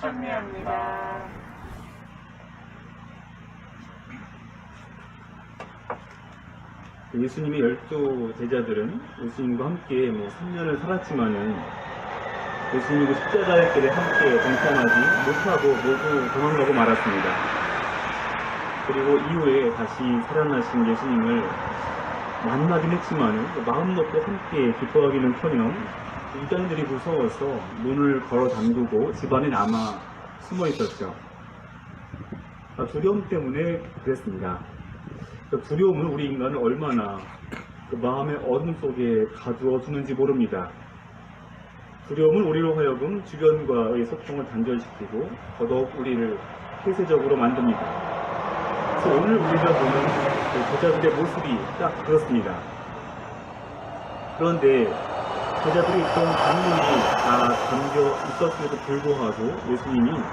참여합니다. 예수님의 열두 제자들은 예수님과 함께 뭐 3년을 살았지만은 예수님과 십자가의 길에 함께 동참하지 못하고 모두 도망가고 말았습니다. 그리고 이후에 다시 살아나신 예수님을 만나긴 했지만은 마음 놓고 함께 기뻐하기는 커녕 이단들이 무서워서 문을 걸어 잠그고 집안에 남아 숨어 있었죠. 아, 두려움 때문에 그랬습니다. 그 두려움은 우리 인간을 얼마나 그 마음의 어둠 속에 가두어 두는지 모릅니다. 두려움은 우리로 하여금 주변과의 소통을 단절시키고 더더욱 우리를 폐쇄적으로 만듭니다. 그래서 오늘 우리가 보는 그 제자들의 모습이 딱 그렇습니다. 그런데 제자들이 있던 방문이 다 잠겨 있었음에도 불구하고 예수님이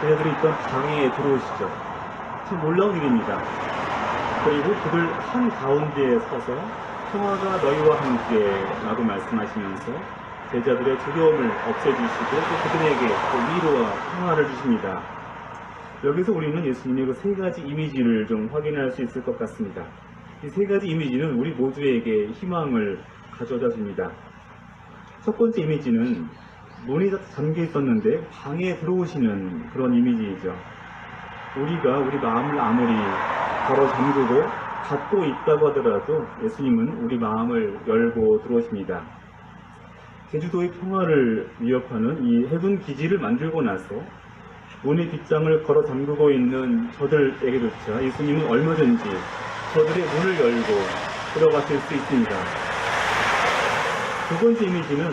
제자들이 있던 방에 들어오시죠. 참 놀라운 일입니다. 그리고 그들 한 가운데에 서서 평화가 너희와 함께 라고 말씀하시면서 제자들의 두려움을 없애주시고 또 그들에게 또 위로와 평화를 주십니다. 여기서 우리는 예수님의 그 세 가지 이미지를 좀 확인할 수 있을 것 같습니다. 이 세 가지 이미지는 우리 모두에게 희망을 가져다 줍니다. 첫 번째 이미지는 문이 잠겨 있었는데 방에 들어오시는 그런 이미지이죠. 우리가 우리 마음을 아무리 걸어 잠그고 닫고 있다고 하더라도 예수님은 우리 마음을 열고 들어오십니다. 제주도의 평화를 위협하는 이 해군 기지를 만들고 나서 문의 빗장을 걸어 잠그고 있는 저들에게조차 예수님은 얼마든지 저들의 문을 열고 들어가실 수 있습니다. 두 번째 이미지는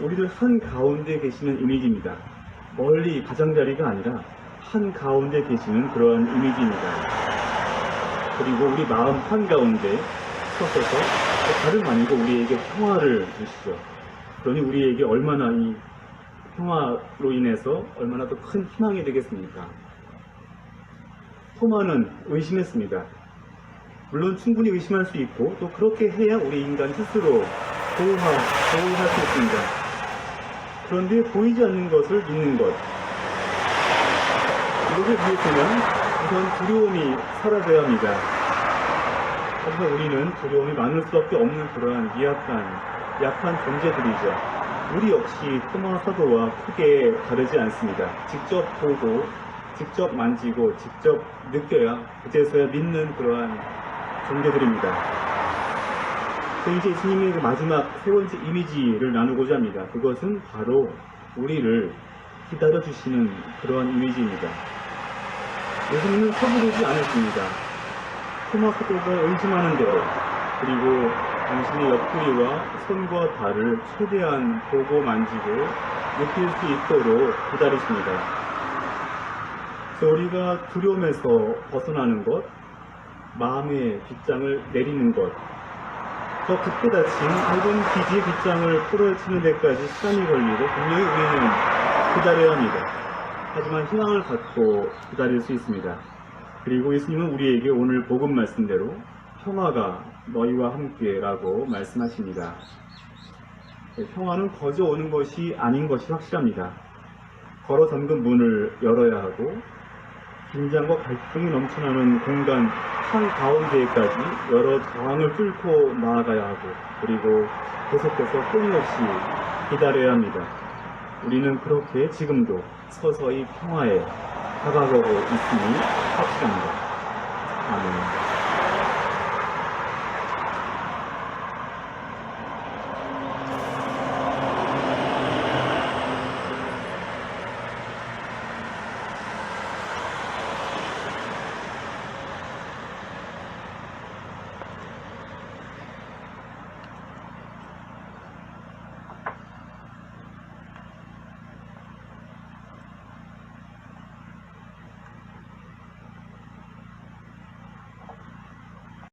우리들 한 가운데 계시는 이미지입니다. 멀리 가장자리가 아니라 한 가운데 계시는 그러한 이미지입니다. 그리고 우리 마음 한 가운데 서셔서 다름 아니고 우리에게 평화를 주시죠. 그러니 우리에게 얼마나 이 평화로 인해서 얼마나 더 큰 희망이 되겠습니까? 토마는 의심했습니다. 물론 충분히 의심할 수 있고 또 그렇게 해야 우리 인간 스스로 보호하, 보호할 수 있습니다. 그런데 보이지 않는 것을 믿는 것. 이것을 위해서는 우선 두려움이 사라져야 합니다. 하지만 우리는 두려움이 많을 수밖에 없는 그러한 미약한, 약한 존재들이죠. 우리 역시 토마 사도와 크게 다르지 않습니다. 직접 보고, 직접 만지고, 직접 느껴야, 그제서야 믿는 그러한 존재들입니다. 예수님의 그 마지막 세 번째 이미지를 나누고자 합니다. 그것은 바로 우리를 기다려주시는 그러한 이미지입니다. 예수님은 서두르지 않으십니다. 토마 사도가 의심하는 대로 그리고 당신의 옆구리와 손과 발을 최대한 보고 만지고 느낄 수 있도록 기다리십니다. 그래서 우리가 두려움에서 벗어나는 것, 마음의 빗장을 내리는 것, 더 깊게 다친 얇은 기지의 빗장을 풀어치는 데까지 시간이 걸리고 분명히 우리는 기다려야 합니다. 하지만 희망을 갖고 기다릴 수 있습니다. 그리고 예수님은 우리에게 오늘 복음 말씀대로 평화가 너희와 함께라고 말씀하십니다. 네, 평화는 거저 오는 것이 아닌 것이 확실합니다. 걸어 잠근 문을 열어야 하고 긴장과 갈등이 넘쳐나는 공간 한 가운데까지 여러 저항을 뚫고 나아가야 하고 그리고 계속해서 끊임없이 기다려야 합니다. 우리는 그렇게 지금도 서서히 평화에 다가가고 있음이 확실합니다. 아멘.